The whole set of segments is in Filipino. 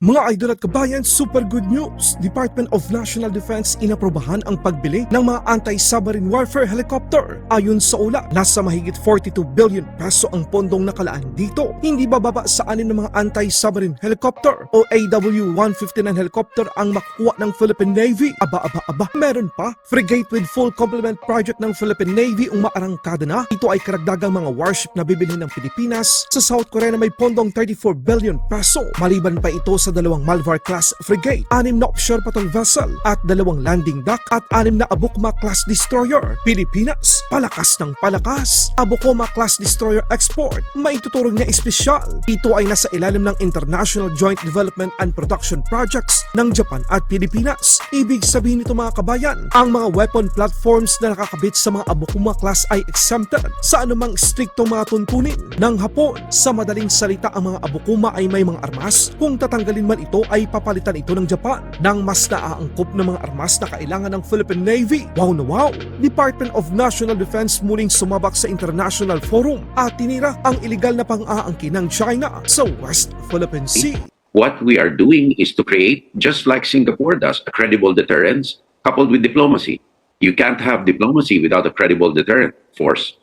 Mga idol at kabayan, super good news! Department of National Defense inaprobahan ang pagbili ng mga anti-submarine warfare helicopter. Ayon sa ula, nasa mahigit 42 billion peso ang pondong nakalaan dito. Hindi bababa sa anin ng mga anti-submarine helicopter o AW-159 helicopter ang makukuha ng Philippine Navy. Aba, aba, aba. Meron pa, frigate with full complement project ng Philippine Navy ang maarangkada na. Ito ay karagdagang mga warship na bibilhin ng Pilipinas sa South Korea na may pondong 34 billion peso. Maliban pa ito sa dalawang Malvar class frigate, anim na offshore patrol vessel at dalawang landing dock at anim na Abukma class destroyer. Pilipinas, palakas ng palakas. Abukoma class destroyer export, maituturong na espesyal. Ito ay nasa ilalim ng International Joint Development and Production Projects ng Japan at Pilipinas. Ibig sabihin nito mga kabayan, ang mga weapon platforms na nakakabit sa mga Abukuma class ay exempted sa anumang striktong mga tuntunin ng Hapon. Sa madaling salita, ang mga Abukuma ay may mga armas. Kung tatanggalin man ito ay papalitan ito ng Japan ng mas naaangkop na mga armas na kailangan ng Philippine Navy. Wow na wow! Department of National Defense muling sumabak sa international forum at tinira ang iligal na pang-aangkin ng China sa West Philippine Sea. What we are doing is to create, just like Singapore does, a credible deterrence coupled with diplomacy. You can't have diplomacy without a credible deterrent force.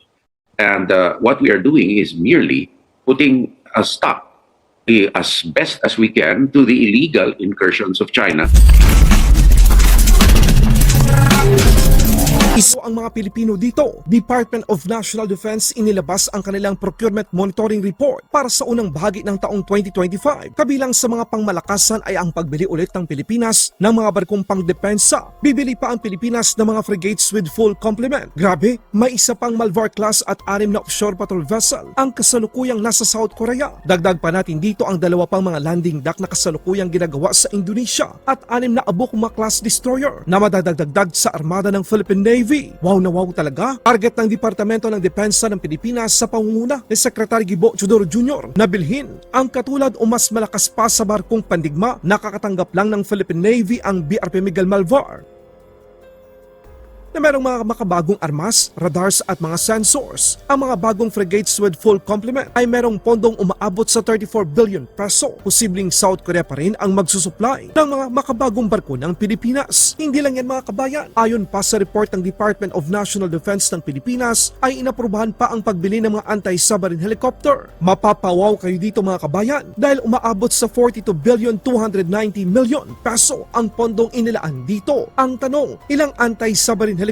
And uh, what we are doing is merely putting a stop as best as we can to the illegal incursions of China Iso ang mga Pilipino dito. Department of National Defense inilabas ang kanilang procurement monitoring report para sa unang bahagi ng taong 2025. Kabilang sa mga pangmalakasan ay ang pagbili ulit ng Pilipinas ng mga barkong pangdepensa. Bibili pa ang Pilipinas ng mga frigates with full complement. Grabe, may isa pang Malvar class at anim na offshore patrol vessel ang kasalukuyang nasa South Korea. Dagdag pa natin dito ang dalawa pang mga landing dock na kasalukuyang ginagawa sa Indonesia at anim na Abukma class destroyer na madadagdag sa armada ng Philippine Navy. Wow na wow talaga. Target ng Departamento ng Depensa ng Pilipinas sa pangunguna ni Secretary Gibo Chodoro Jr. na bilhin ang katulad o mas malakas pa sa barkong pandigma nakakatanggap lang ng Philippine Navy ang BRP Miguel Malvar na merong mga makabagong armas, radars at mga sensors. Ang mga bagong frigates with full complement ay merong pondong umaabot sa 34 billion peso. Posibleng South Korea pa rin ang magsusupply ng mga makabagong barko ng Pilipinas. Hindi lang yan mga kabayan. Ayon pa sa report ng Department of National Defense ng Pilipinas ay inaprubahan pa ang pagbili ng mga anti-submarine helicopter. Mapapawaw kayo dito mga kabayan dahil umaabot sa 42 billion 290 million peso ang pondong inilaan dito. Ang tanong, ilang anti-submarine helicopter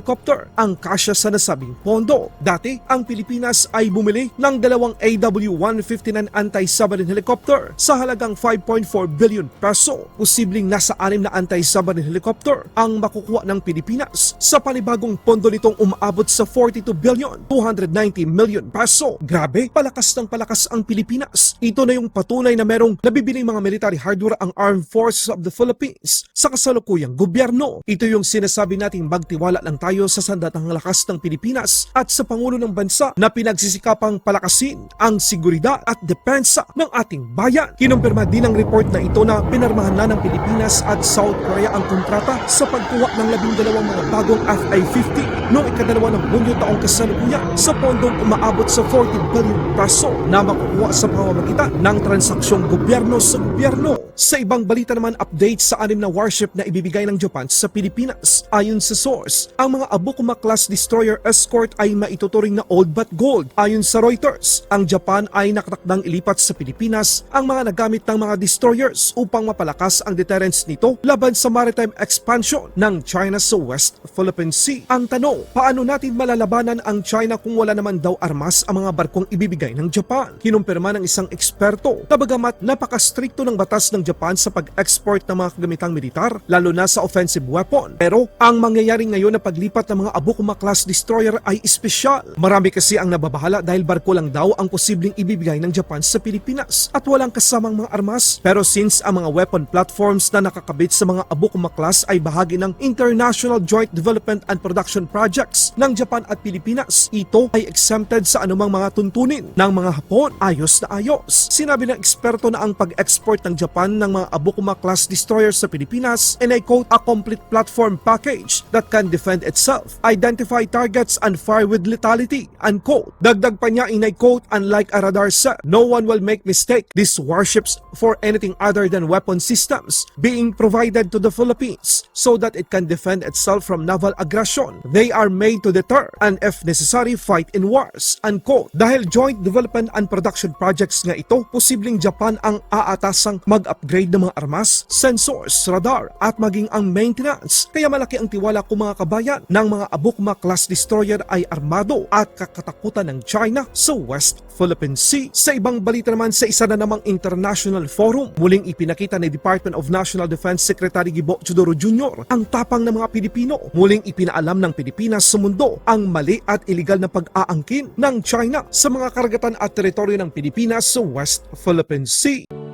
ang kasya sa nasabing pondo. Dati, ang Pilipinas ay bumili ng dalawang AW-159 anti-submarine helicopter sa halagang 5.4 billion peso. Posibleng nasa anim na anti-submarine helicopter ang makukuha ng Pilipinas sa panibagong pondo nitong umaabot sa 42 billion 290 million peso. Grabe, palakas ng palakas ang Pilipinas. Ito na yung patunay na merong nabibiling mga military hardware ang Armed Forces of the Philippines sa kasalukuyang gobyerno. Ito yung sinasabi nating magtiwala lang tayo sa sandatang lakas ng Pilipinas at sa Pangulo ng Bansa na pinagsisikapang palakasin ang seguridad at depensa ng ating bayan. Kinumpirma din ng report na ito na pinarmahan na ng Pilipinas at South Korea ang kontrata sa pagkuha ng labing dalawang mga bagong FA-50 noong ikadalawa ng Hulyo taong kasalukuyan sa pondong umaabot sa 40 billion peso na makukuha sa pamamagitan ng transaksyong gobyerno sa gobyerno. Sa ibang balita naman update sa anim na warship na ibibigay ng Japan sa Pilipinas. Ayon sa source, ang mga Abukuma class destroyer escort ay maituturing na old but gold. Ayon sa Reuters, ang Japan ay nakatakdang ilipat sa Pilipinas ang mga nagamit ng mga destroyers upang mapalakas ang deterrence nito laban sa maritime expansion ng China sa West Philippine Sea. Ang tanong, paano natin malalabanan ang China kung wala naman daw armas ang mga barkong ibibigay ng Japan? Kinumpirma ng isang eksperto na bagamat napakastrikto ng batas ng Japan sa pag-export ng mga kagamitang militar, lalo na sa offensive weapon. Pero ang mangyayari ngayon na paglipat ng mga Abukuma class destroyer ay espesyal. Marami kasi ang nababahala dahil barko lang daw ang posibleng ibibigay ng Japan sa Pilipinas at walang kasamang mga armas. Pero since ang mga weapon platforms na nakakabit sa mga Abukuma class ay bahagi ng International Joint Development and Production Projects ng Japan at Pilipinas, ito ay exempted sa anumang mga tuntunin ng mga Hapon. Ayos na ayos. Sinabi ng eksperto na ang pag-export ng Japan ng mga Abukuma class destroyers sa Pilipinas and I quote a complete platform package that can defend itself, identify targets and fire with lethality, unquote. Dagdag pa niya in a quote, unlike a radar set, no one will make mistake these warships for anything other than weapon systems being provided to the Philippines so that it can defend itself from naval aggression. They are made to deter and if necessary fight in wars, unquote. Dahil joint development and production projects nga ito, posibleng Japan ang aatasang mag-upgrade ng mga armas, sensors, radar at maging ang maintenance. Kaya malaki ang tiwala ko mga kabayan ng mga Abukma class destroyer ay armado at kakatakutan ng China sa West Philippine Sea. Sa ibang balita naman sa isa na namang international forum, muling ipinakita ni Department of National Defense Secretary Gibo Chudoro Jr. ang tapang ng mga Pilipino. Muling ipinaalam ng Pilipinas sa mundo ang mali at iligal na pag-aangkin ng China sa mga karagatan at teritoryo ng Pilipinas sa West Philippine Sea.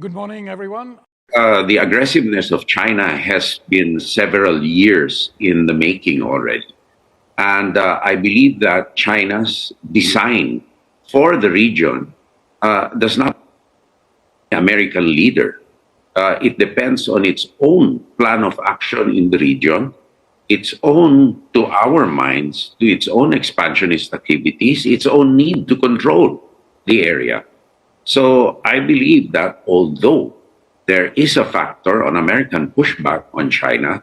Good morning, everyone. uh, the aggressiveness of China has been several years in the making already. And uh, I believe that China's design for the region uh, does not American leader. Uh, it depends on its own plan of action in the region, its own, to our minds, to its own expansionist activities, its own need to control the area. So I believe that although there is a factor on American pushback on China,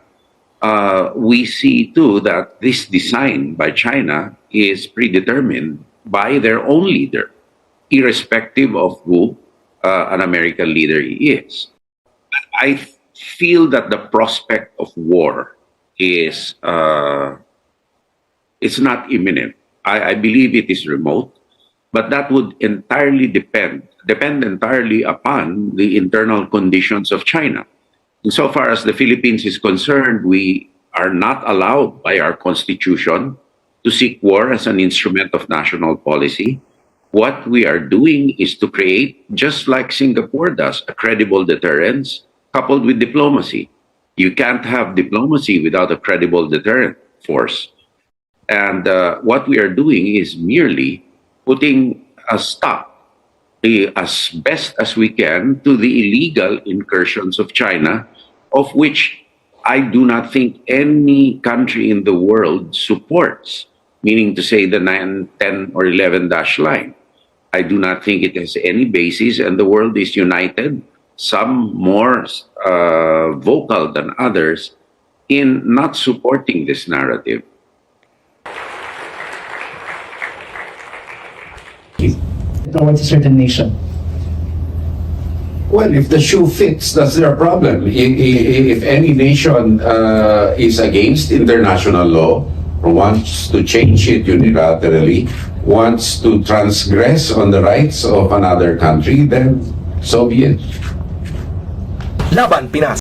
uh, we see too that this design by China is predetermined by their own leader, irrespective of who uh, an American leader is. I feel that the prospect of war is uh, it's not imminent. I, I believe it is remote, but that would entirely depend depend entirely upon the internal conditions of China. Insofar as the Philippines is concerned, we are not allowed by our constitution to seek war as an instrument of national policy. What we are doing is to create, just like Singapore does, a credible deterrence coupled with diplomacy. You can't have diplomacy without a credible deterrent force. And uh, what we are doing is merely putting a stop as best as we can to the illegal incursions of China, of which I do not think any country in the world supports, meaning to say the 9, 10, or 11 dash line. I do not think it has any basis, and the world is united, some more uh, vocal than others, in not supporting this narrative. Towards a certain nation. Well, if the shoe fits, that's their problem. If any nation uh, is against international law, or wants to change it unilaterally, wants to transgress on the rights of another country, then so be it. Laban Pinas.